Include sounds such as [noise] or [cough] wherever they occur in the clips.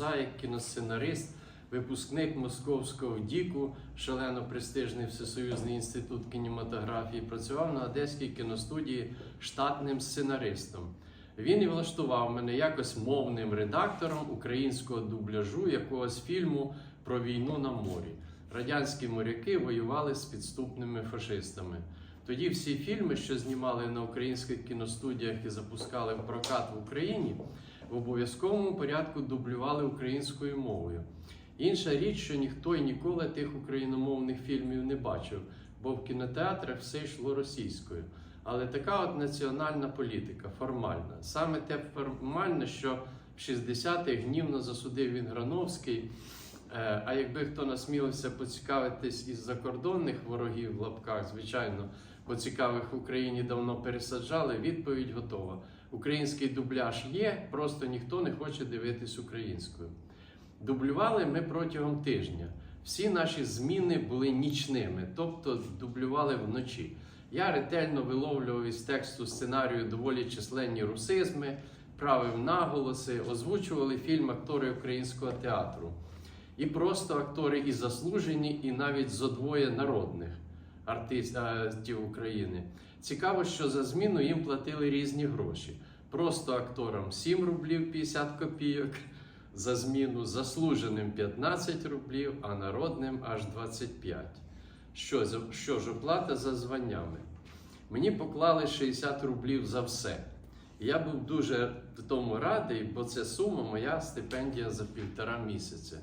як кіносценарист, випускник московського ДІКу, шалено престижний Всесоюзний інститут кінематографії, працював на одеській кіностудії штатним сценаристом. Він і влаштував мене якось мовним редактором українського дубляжу якогось фільму про війну на морі. Радянські моряки воювали з підступними фашистами. Тоді всі фільми, що знімали на українських кіностудіях і запускали в прокат в Україні, в обов'язковому порядку дублювали українською мовою. Інша річ, що ніхто і ніколи тих україномовних фільмів не бачив, бо в кінотеатрах все йшло російською. Але така от національна політика, формальна. Саме те формальне, що в 60-х гнівно засудив він Грановський. Е, А якби хто насмілився поцікавитись із закордонних ворогів в лапках, звичайно, поцікавих в Україні давно пересаджали, відповідь готова. Український дубляж є, просто ніхто не хоче дивитись українською. Дублювали ми протягом тижня. Всі наші зміни були нічними, тобто дублювали вночі. Я ретельно виловлював із тексту сценарію доволі численні русизми, правив наголоси, озвучували фільм актори українського театру. І просто актори і заслужені, і навіть зодвоє народних артистів України. Цікаво, що за зміну їм платили різні гроші. Просто акторам 7 рублів 50 копійок, за зміну заслуженим 15 рублів, а народним аж 25. Що, що ж оплата за званнями? Мені поклали 60 рублів за все. Я був дуже в тому радий, бо це сума моя стипендія за півтора місяця.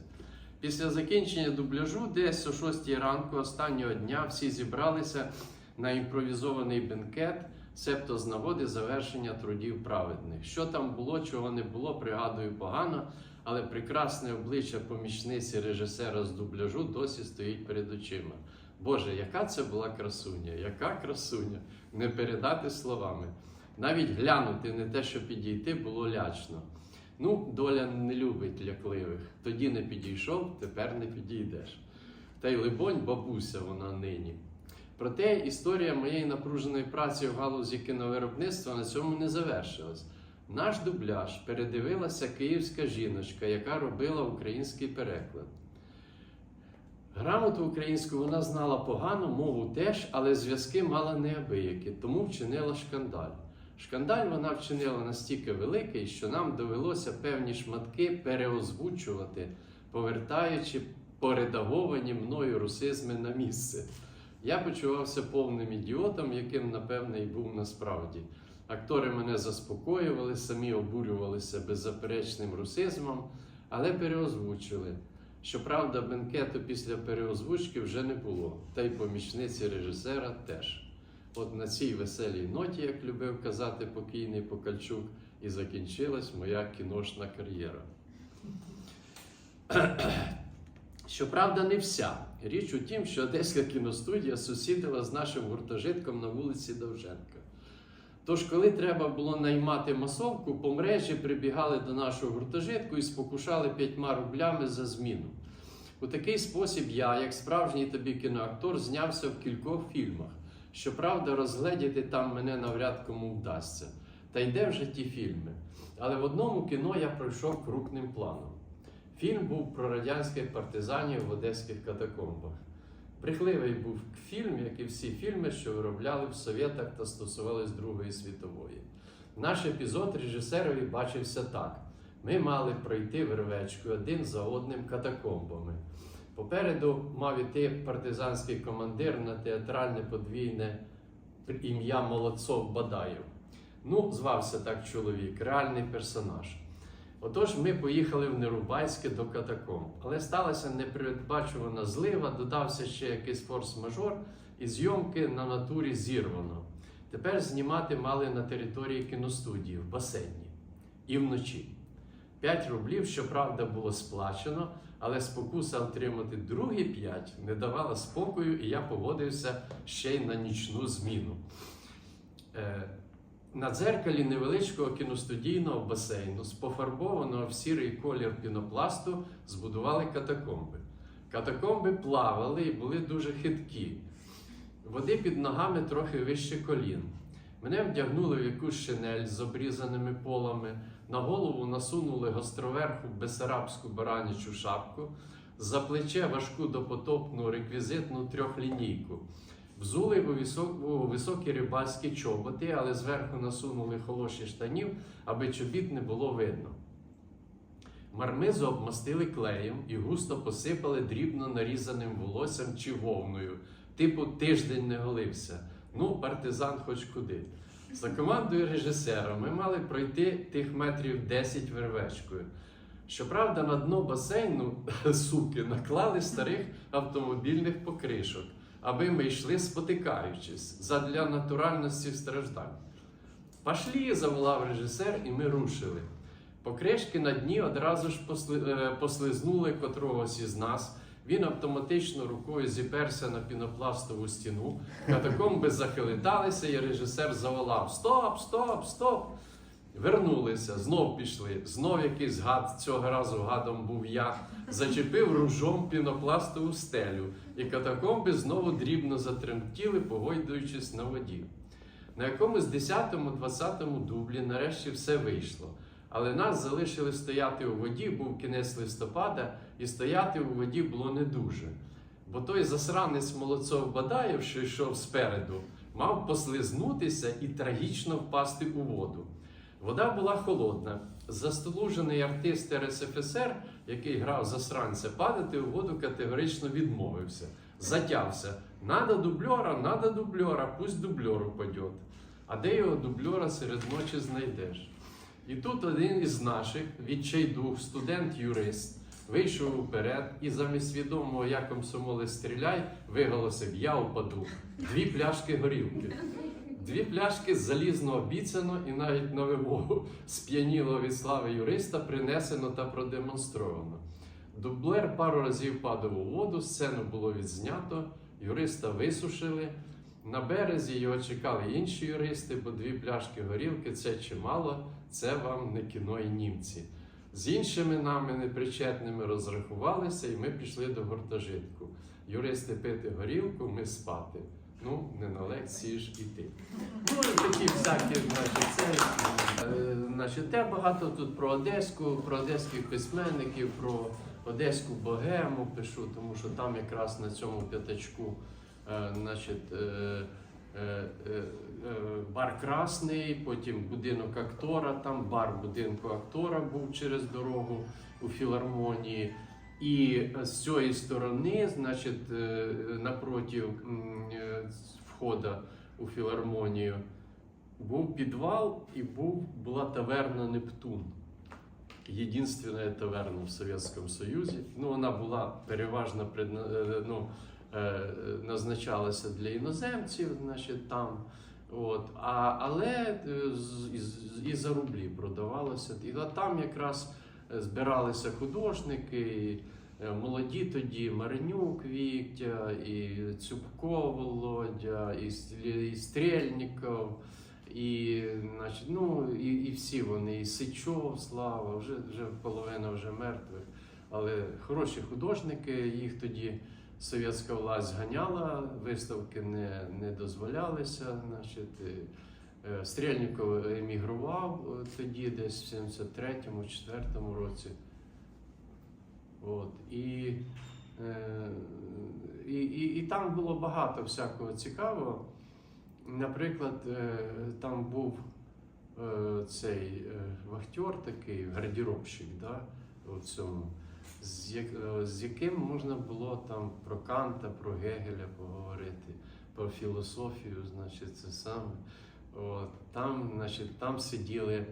Після закінчення дубляжу, десь о 6 ранку останнього дня всі зібралися на імпровізований бенкет, себто з нагоди завершення трудів праведних. Що там було, чого не було, пригадую погано, але прекрасне обличчя помічниці режисера з дубляжу досі стоїть перед очима. Боже, яка це була красуня, яка красуня, не передати словами. Навіть глянути, не те, що підійти, було лячно. Ну, доля не любить лякливих. Тоді не підійшов, тепер не підійдеш. Та й либонь, бабуся вона нині. Проте історія моєї напруженої праці в галузі кіновиробництва на цьому не завершилась. Наш дубляж передивилася київська жіночка, яка робила український переклад. Грамоту українську вона знала погано, мову теж, але зв'язки мала неабиякі, тому вчинила шкандаль. Шкандаль вона вчинила настільки великий, що нам довелося певні шматки переозвучувати, повертаючи поредаговані мною русизми на місце. Я почувався повним ідіотом, яким, напевне, і був насправді. Актори мене заспокоювали, самі обурювалися беззаперечним русизмом, але переозвучили. Щоправда, бенкету після переозвучки вже не було, та й помічниці режисера теж. От на цій веселій ноті, як любив казати покійний Покальчук, і закінчилась моя кіношна кар'єра. [clears throat] Щоправда, не вся. Річ у тім, що Одеська кіностудія сусідила з нашим гуртожитком на вулиці Довженка. Тож, коли треба було наймати масовку, по мережі прибігали до нашого гуртожитку і спокушали п'ятьма рублями за зміну. У такий спосіб я, як справжній тобі кіноактор, знявся в кількох фільмах. Щоправда, розгледіти там мене навряд кому вдасться. Та йде вже ті фільми. Але в одному кіно я пройшов крупним планом. Фільм був про радянських партизанів в одеських катакомбах. Брехливий був фільм, як і всі фільми, що виробляли в Совєтах та стосувались Другої світової. Наш епізод режисерові бачився так: ми мали пройти вервечку один за одним катакомбами. Попереду мав іти партизанський командир на театральне подвійне ім'я Молодцов Бадаєв. Ну, звався так чоловік, реальний персонаж. Отож, ми поїхали в Нерубайське до катакомб. Але сталася непередбачувана злива, додався ще якийсь форс-мажор, і зйомки на натурі зірвано. Тепер знімати мали на території кіностудії в басейні і вночі. 5 рублів, щоправда, було сплачено, але спокуса отримати другі 5 не давала спокою, і я погодився ще й на нічну зміну. Е, на дзеркалі невеличкого кіностудійного басейну, з пофарбованого в сірий колір пінопласту, збудували катакомби. Катакомби плавали і були дуже хиткі. Води під ногами трохи вище колін. Мене вдягнули в якусь шинель з обрізаними полами, на голову насунули гостроверху бесарабську баранячу шапку, за плече важку допотопну реквізитну трьохлінійку. Взули у, високі рибальські чоботи, але зверху насунули холоші штанів, аби чобіт не було видно. Мармизу обмастили клеєм і густо посипали дрібно нарізаним волоссям чи вовною. Типу тиждень не голився. Ну, партизан хоч куди. За командою режисера ми мали пройти тих метрів 10 вервечкою. Щоправда, на дно басейну [laughs] суки наклали старих автомобільних покришок, аби ми йшли спотикаючись задля натуральності страждань. Пашлі, заволав режисер, і ми рушили. Покришки на дні одразу ж посли- е, послизнули котрогось із нас. Він автоматично рукою зіперся на пінопластову стіну. Катакомби захилиталися, і режисер заволав: Стоп, стоп, стоп! Вернулися, знов пішли. Знов якийсь гад, цього разу гадом був я, зачепив ружом пінопластову стелю, і катакомби знову дрібно затремтіли, погойдуючись на воді. На якомусь 10-20 дублі нарешті все вийшло. Але нас залишили стояти у воді, був кінець листопада, і стояти у воді було не дуже. Бо той засранець Молодцов Бадаєв, що йшов спереду, мав послизнутися і трагічно впасти у воду. Вода була холодна. Застолужений артист РСФСР, який грав засранця, падати у воду категорично відмовився. Затявся. Надо дубльора, надо дубльора, пусть дубльор упадет. А де його дубльора серед ночі знайдеш? І тут один із наших, відчайдух, студент-юрист, вийшов уперед і замість відомого я комсомоли стріляй, виголосив Я упаду. Дві пляшки горілки. Дві пляшки залізно обіцяно і навіть на вимогу сп'янілого від слави юриста принесено та продемонстровано. Дублер пару разів падав у воду, сцену було відзнято, юриста висушили. На березі його чекали інші юристи, бо дві пляшки горілки це чимало, це вам не кіно і німці. З іншими нами непричетними розрахувалися, і ми пішли до гуртожитку. Юристи пити горілку, ми спати. Ну, не на лекції ж іти. Ну, такі всякі, значить, це, е, значить, те багато тут про Одеську, про одеських письменників, про Одеську богему пишу, тому що там якраз на цьому п'ятачку значить, е, е, е, е, бар Красний, потім будинок актора, там бар будинку актора був через дорогу у філармонії. І з цієї сторони, значить, напроти м, входа у філармонію, був підвал і був, була таверна Нептун. Єдинственная таверна в Совєтському Союзі. Ну, вона була переважно ну, назначалася для іноземців, значить, там. От, а, але е, і, за рублі продавалося. І там якраз е, збиралися художники, і, е, молоді тоді Маринюк Віктя, і Цюбко Володя, і, і Стрельніков, і, значить, ну, і, і всі вони, і Сичов, Слава, вже, вже половина вже мертвих. Але хороші художники, їх тоді совєтська власть ганяла, виставки не, не дозволялися. Значить, е, емігрував е, тоді, десь в 73-му, 4-му році. От, і, е, і, і, і там було багато всякого цікавого. Наприклад, там був цей вахтер такий, гардеробщик, да, у цьому, е, з яким можна було там про Канта, про Гегеля поговорити, про філософію, значить, це саме. От, там, значить, там сиділи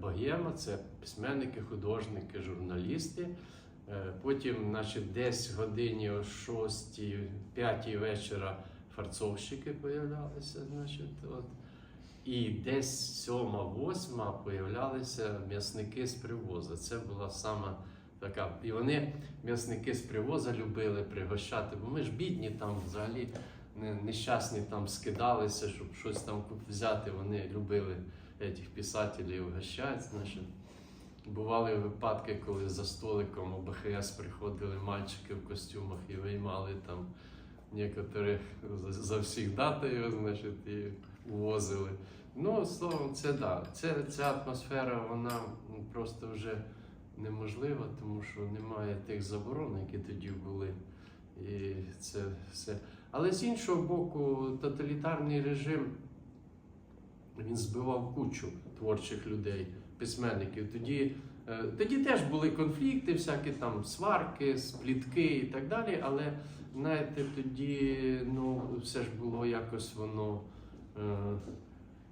богема, це письменники, художники, журналісти. Е, Потім, значить, десь годині о 6 5 вечора фарцовщики появлялися, значить, от. І десь 7-8 появлялися м'ясники з привоза. Це була сама така. І вони, м'ясники з привоза, любили пригощати, бо ми ж бідні там взагалі нещасні там скидалися, щоб щось там взяти. Вони любили цих писателів угощати. Значить. Бували випадки, коли за столиком у БХС приходили мальчики в костюмах і виймали там некоторих за- завсігдатаїв, значить, і увозили. Ну, словом, це да. Ця атмосфера, вона просто вже неможлива, тому що немає тих заборон, які тоді були. І це все. Але з іншого боку, тоталітарний режим він збивав кучу творчих людей, письменників. Тоді, е, тоді теж були конфлікти, всякі там сварки, сплітки і так далі. Але знаєте, тоді ну, все ж було якось воно.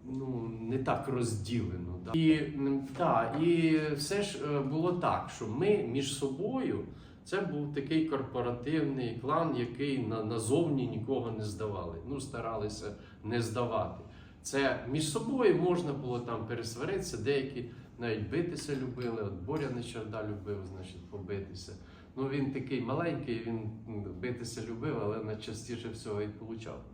Ну, не так розділено. Да? І, да, і все ж е, було так, що ми між собою це був такий корпоративний клан, який на, назовні нікого не здавали. Ну, старалися не здавати. Це між собою можна було там пересваритися, деякі навіть битися любили. От Боря Нечерда любив, значить, побитися. Ну він такий маленький, він битися любив, але найчастіше всього і получав.